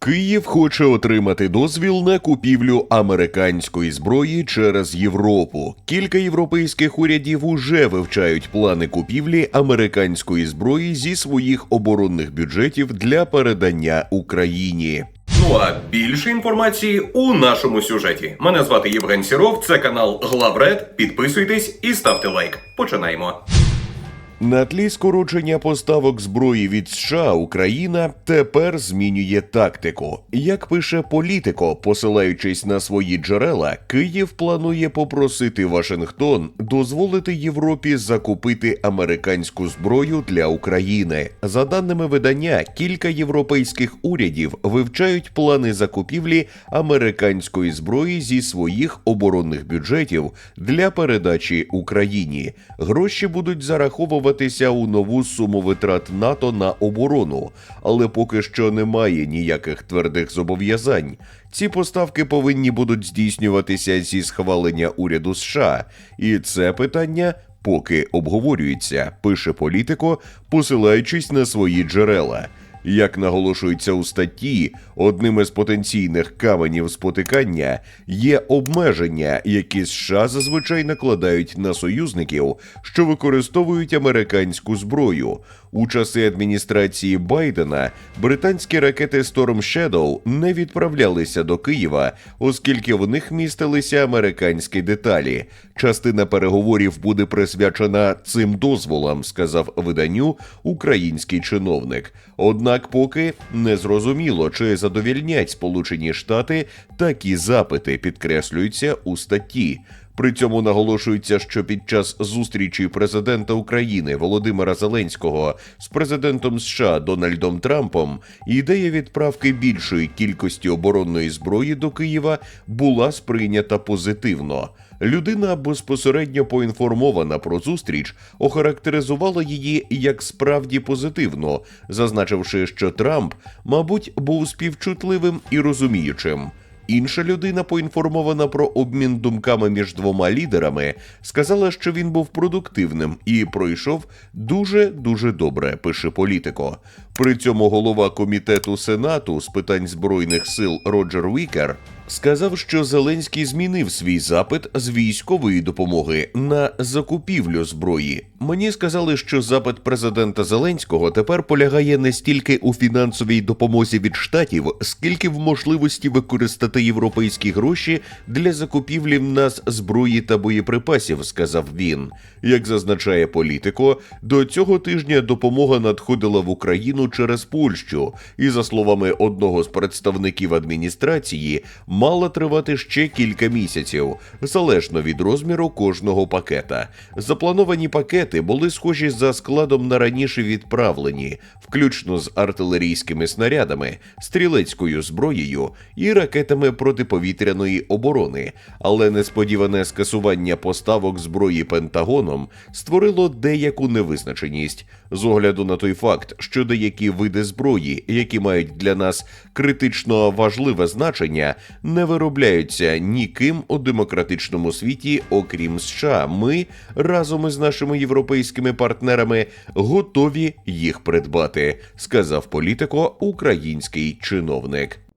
Київ хоче отримати дозвіл на купівлю американської зброї через Європу. Кілька європейських урядів уже вивчають плани купівлі американської зброї зі своїх оборонних бюджетів для передання Україні. Ну а більше інформації у нашому сюжеті. Мене звати Євген Сіров, це канал Главред. Підписуйтесь і ставте лайк. Починаємо. На тлі скорочення поставок зброї від США Україна тепер змінює тактику. Як пише політико, посилаючись на свої джерела, Київ планує попросити Вашингтон дозволити Європі закупити американську зброю для України. За даними видання, кілька європейських урядів вивчають плани закупівлі американської зброї зі своїх оборонних бюджетів для передачі Україні. Гроші будуть зараховуватися у нову суму витрат НАТО на оборону, але поки що немає ніяких твердих зобов'язань. Ці поставки повинні будуть здійснюватися зі схвалення уряду США, і це питання поки обговорюється, пише політико, посилаючись на свої джерела. Як наголошується у статті, одним із потенційних каменів спотикання є обмеження, які США зазвичай накладають на союзників, що використовують американську зброю. У часи адміністрації Байдена британські ракети Storm Shadow не відправлялися до Києва, оскільки в них містилися американські деталі. Частина переговорів буде присвячена цим дозволам, сказав виданню український чиновник. Однак, поки не зрозуміло, чи задовільнять Сполучені Штати такі запити, підкреслюються у статті. При цьому наголошується, що під час зустрічі президента України Володимира Зеленського з президентом США Дональдом Трампом ідея відправки більшої кількості оборонної зброї до Києва була сприйнята позитивно. Людина безпосередньо поінформована про зустріч, охарактеризувала її як справді позитивно, зазначивши, що Трамп, мабуть, був співчутливим і розуміючим. Інша людина, поінформована про обмін думками між двома лідерами, сказала, що він був продуктивним і пройшов дуже дуже добре. Пише політико. При цьому голова комітету сенату з питань збройних сил Роджер Вікер сказав, що Зеленський змінив свій запит з військової допомоги на закупівлю зброї. Мені сказали, що запит президента Зеленського тепер полягає не стільки у фінансовій допомозі від штатів, скільки в можливості використати європейські гроші для закупівлі в нас зброї та боєприпасів, сказав він. Як зазначає політико, до цього тижня допомога надходила в Україну через Польщу, і за словами одного з представників адміністрації, мала тривати ще кілька місяців, залежно від розміру кожного пакета. Заплановані пакети були схожі за складом на раніше відправлені, включно з артилерійськими снарядами, стрілецькою зброєю і ракетами протиповітряної оборони. Але несподіване скасування поставок зброї Пентагоном створило деяку невизначеність з огляду на той факт, що деякі види зброї, які мають для нас критично важливе значення, не виробляються ніким у демократичному світі, окрім США. Ми разом із нашими європейськими партнерами готові їх придбати, сказав політико український чиновник.